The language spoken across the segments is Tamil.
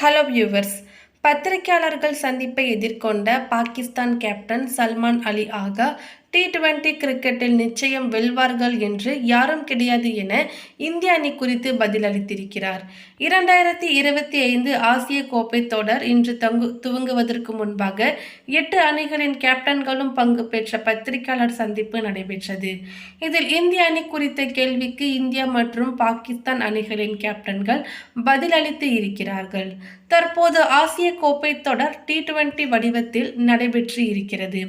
ஹலோ வியூவர்ஸ் பத்திரிகையாளர்கள் சந்திப்பை எதிர்கொண்ட பாகிஸ்தான் கேப்டன் சல்மான் அலி ஆகா டி டுவெண்டி கிரிக்கெட்டில் நிச்சயம் வெல்வார்கள் என்று யாரும் கிடையாது என இந்திய அணி குறித்து பதிலளித்திருக்கிறார். இரண்டாயிரத்தி இருபத்தி ஐந்து ஆசிய கோப்பை தொடர் இன்று தங்கு துவங்குவதற்கு முன்பாக எட்டு அணிகளின் கேப்டன்களும் பங்கு பெற்ற பத்திரிகையாளர் சந்திப்பு நடைபெற்றது. இதில் இந்திய அணி குறித்த கேள்விக்கு இந்தியா மற்றும் பாகிஸ்தான் அணிகளின் கேப்டன்கள் பதிலளித்து இருக்கிறார்கள். தற்போது ஆசிய கோப்பை தொடர் டி டுவெண்டி வடிவத்தில் நடைபெற்று இருக்கிறது.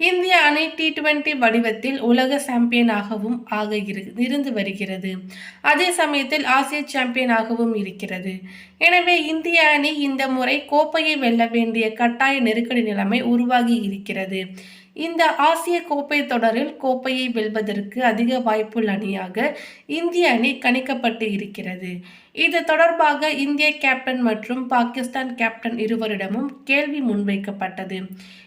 இந்திய அணி டி டுவெண்டி வடிவத்தில் உலக சாம்பியனாகவும் ஆக இருந்து வருகிறது. அதே சமயத்தில் ஆசிய சாம்பியனாகவும் இருக்கிறது. எனவே இந்திய அணி இந்த முறை கோப்பையை வெல்ல வேண்டிய கட்டாய நெருக்கடி நிலைமை உருவாகி இருக்கிறது. இந்த ஆசிய கோப்பை தொடரில் கோப்பையை வெல்வதற்கு அதிக வாய்ப்புள்ள அணியாக இந்திய அணி கணிக்கப்பட்டு இருக்கிறது. இது தொடர்பாக இந்திய கேப்டன் மற்றும் பாகிஸ்தான் கேப்டன் இருவரிடமும் கேள்வி முன்வைக்கப்பட்டது.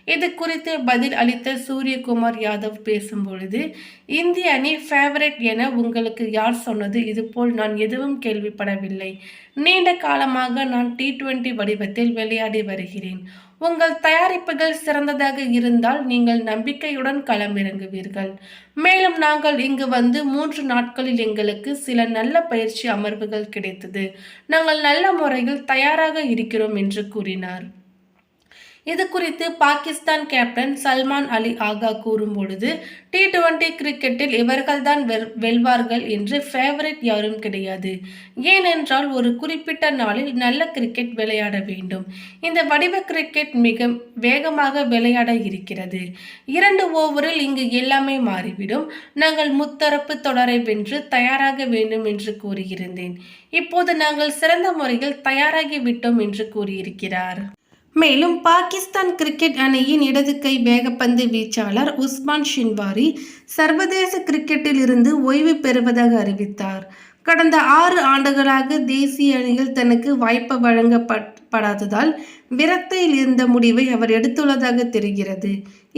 இது குறித்து பதில் அளித்த சூரியகுமார் யாதவ் பேசும்பொழுது இந்திய அணி ஃபேவரட் என உங்களுக்கு யார் சொன்னது? இதுபோல் நான் எதுவும் கேள்விப்படவில்லை. நீண்ட காலமாக நான் டி டுவெண்டி வடிவத்தில் விளையாடி வருகிறேன். உங்கள் தயாரிப்புகள் சிறந்ததாக இருந்தால் நீங்கள் நம்பிக்கையுடன் களமிறங்குவீர்கள். மேலும் நாங்கள் இங்கு வந்து மூன்று நாட்களில் எங்களுக்கு சில நல்ல பயிற்சி அமர்வுகள் கிடைத்தது. நாங்கள் நல்ல முறையில் தயாராக இருக்கிறோம் என்று கூறினார். இது குறித்து பாகிஸ்தான் கேப்டன் சல்மான் அலி ஆகா கூறும் பொழுது டி டுவெண்டி கிரிக்கெட்டில் இவர்கள்தான் வெல்வார்கள் என்று ஃபேவரட் யாரும் கிடையாது. ஏனென்றால் ஒரு குறிப்பிட்ட நாளில் நல்ல கிரிக்கெட் விளையாட வேண்டும். இந்த வடிவ கிரிக்கெட் மிக வேகமாக விளையாட இருக்கிறது. இரண்டு ஓவரில் இங்கு எல்லாமே மாறிவிடும். நாங்கள் முத்தரப்பு தொடரை வென்று தயாராக வேண்டும் என்று கூறியிருந்தேன். இப்போது நாங்கள் சிறந்த முறையில் தயாராகி விட்டோம் என்று கூறியிருக்கிறார். மேலும் பாகிஸ்தான் கிரிக்கெட் அணியின் இடது கை வேகப்பந்து வீச்சாளர் உஸ்மான் ஷின்வாரி சர்வதேச கிரிக்கெட்டில் இருந்து ஓய்வு பெறுவதாக அறிவித்தார். கடந்த ஆறு ஆண்டுகளாக தேசிய அணியில் தனக்கு வாய்ப்பு வழங்கப்படாததால் விரக்தியில் இருந்த முடிவை அவர் எடுத்துள்ளதாக தெரிகிறது.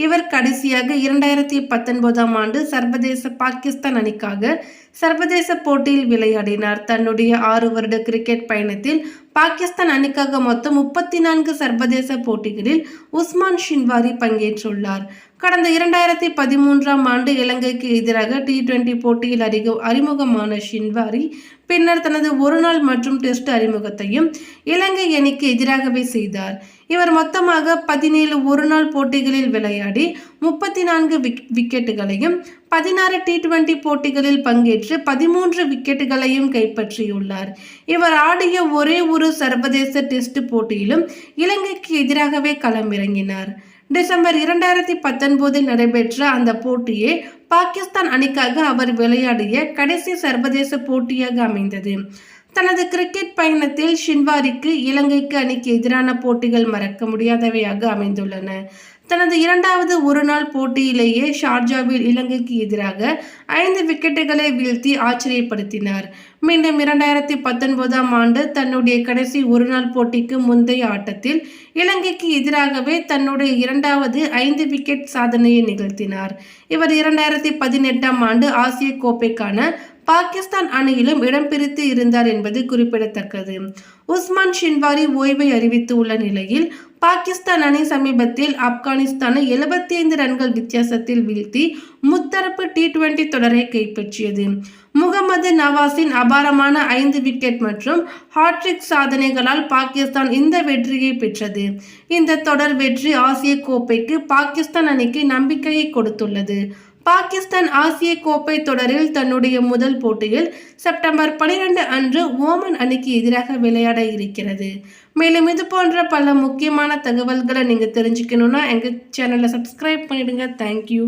இவர் கடைசியாக இரண்டாயிரத்தி பத்தொன்பதாம் ஆண்டு சர்வதேச பாகிஸ்தான் அணிக்காக சர்வதேச போட்டியில் விளையாடினார். தன்னுடைய ஆறு வருட கிரிக்கெட் பயணத்தில் பாகிஸ்தான் அணிக்காக மொத்தம் முப்பத்தி நான்கு சர்வதேச போட்டிகளில் உஸ்மான் ஷின்வாரி பங்கேற்றுள்ளார். கடந்த இரண்டாயிரத்தி பதிமூன்றாம் ஆண்டு இலங்கைக்கு எதிராக டி டுவெண்டி போட்டியில் அறிக அறிமுகமான ஷின்வாரி பின்னர் தனது ஒருநாள் மற்றும் டெஸ்ட் அறிமுகத்தையும் இலங்கை அணிக்கு எதிராகவே செய்தார். இவர் மொத்தமாக பதினேழு ஒருநாள் போட்டிகளில் விளையாடி முப்பத்தி நான்கு விக்கெட்டுகளையும் பதினாறு டி டுவெண்டி போட்டிகளில் பங்கேற்று பதிமூன்று விக்கெட்டுகளையும் கைப்பற்றியுள்ளார். இவர் ஆடிய ஒரே ஒரு சர்வதேச டெஸ்ட் போட்டியிலும் இலங்கைக்கு எதிராகவே களமிறங்கினார். டிசம்பர் இரண்டாயிரத்தி பத்தொன்பதில் நடைபெற்ற அந்த போட்டியே பாகிஸ்தான் அணிக்காக அவர் விளையாடிய கடைசி சர்வதேச போட்டியாக அமைந்தது. தனது கிரிக்கெட் பயணத்தில் ஷின்வாரிக்கு இலங்கைக்கு அணிக்கு எதிரான போட்டிகள் மறக்க முடியாதவையாக அமைந்துள்ளன. தனது இரண்டாவது ஒருநாள் போட்டியிலேயே ஷார்ஜாவில் இலங்கைக்கு எதிராக ஐந்து விக்கெட்டுகளை வீழ்த்தி ஆச்சரியப்படுத்தினார். மீண்டும் இரண்டாயிரத்தி பத்தொன்பதாம் ஆண்டு தன்னுடைய கடைசி ஒருநாள் போட்டிக்கு முந்தைய ஆட்டத்தில் இலங்கைக்கு எதிராகவே தன்னுடைய இரண்டாவது ஐந்து விக்கெட் சாதனையை நிகழ்த்தினார். இவர் இரண்டாயிரத்தி பதினெட்டாம் ஆண்டு ஆசிய கோப்பைக்கான பாகிஸ்தான் அணியிலும் இடம் பிரித்து இருந்தார் என்பது குறிப்பிடத்தக்கது. உஸ்மான் ஷின்வாரி ஓய்வை அறிவித்துள்ள நிலையில் பாகிஸ்தான் அணி சமீபத்தில் ஆப்கானிஸ்தானை எழுபத்தி ஐந்து ரன்கள் வித்தியாசத்தில் வீழ்த்தி முத்தரப்பு டி டுவெண்டி தொடரை கைப்பற்றியது. முகமது நவாஸின் அபாரமான ஐந்து விக்கெட் மற்றும் ஹாட்ரிக் சாதனைகளால் பாகிஸ்தான் இந்த வெற்றியை பெற்றது. இந்த தொடர் வெற்றி ஆசிய கோப்பைக்கு பாகிஸ்தான் அணிக்கு நம்பிக்கையை கொடுத்துள்ளது. பாகிஸ்தான் ஆசிய கோப்பை தொடரில் தன்னுடைய முதல் போட்டியில் செப்டம்பர் பனிரெண்டு அன்று ஓமன் அணிக்கு எதிராக விளையாட இருக்கிறது. மேலும் இது போன்ற பல முக்கியமான தகவல்களை நீங்கள் தெரிஞ்சுக்கணுன்னா எங்கள் சேனலை சப்ஸ்கிரைப் பண்ணிடுங்க. தேங்க்யூ